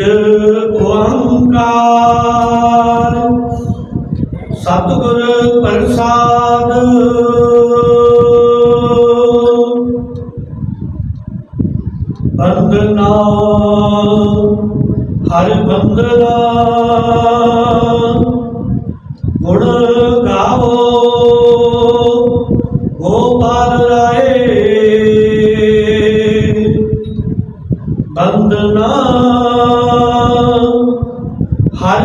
ਇੱਕ ਓੰਕਾਰ ਸਤਿਗੁਰ ਪ੍ਰਸਾਦ। ਬੰਦਨਾ ਹਰ ਬੰਦਨਾ ਗੁਣ ਗਾਵੋ। ਗੋਪਾਲ ਰਾਏ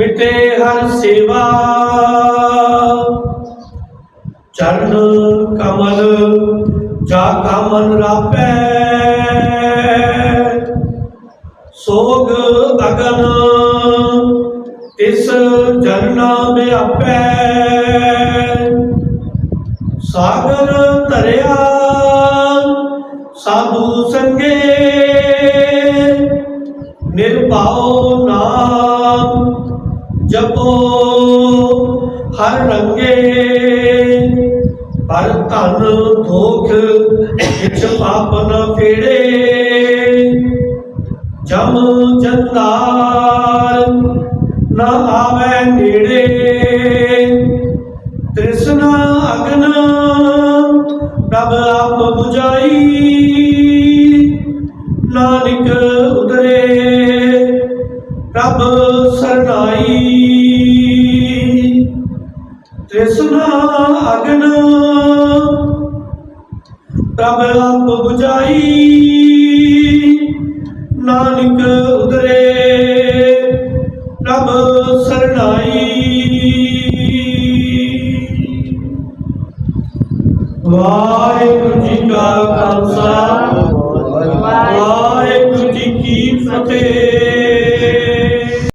ਮਿਟੇ ਹਰ ਸੇਵਾ। ਚਰਨ ਕਮਲ, ਜਾ ਕਾ ਮਨ ਰਾਪੈ। ਸੋਗ ਅਗਨ, ਤਿਸ ਜਰਨਾ ਵਿਆਪੈ ਸਾਗਰ ਧਰਿਆ, ਸਾਧੂ ਸੰਗੇ। ਹਰ ਰੰਗੇ, ਪਰ ਧਨ ਧੋਖ ਇਛ ਪਾਪ ਨ ਫੇੜੇ। ਜਮ ਜੰਦਾਰ ਨ ਆਵੇ ਨੇੜੇ। ਤ੍ਰਿਸ਼ਨਾ ਅਗਨ ਪ੍ਰਭ ਆਪ 부ਝਾਈ। ਨਾਨਕ ਉਦਰੇ ਪ੍ਰਭ ਤ੍ਰਿਸ਼ਨਾ ਅਗਨ ਪ੍ਰਭ ਆਪ 부ਝਾਈ ਨਾਨਕ ਉਦਰੇ ਪ੍ਰਭ ਸਰਨਾਈ ਵਾਹਿਗੁਰੂ ਜੀ ਕਾ ਖਾਲਸਾ।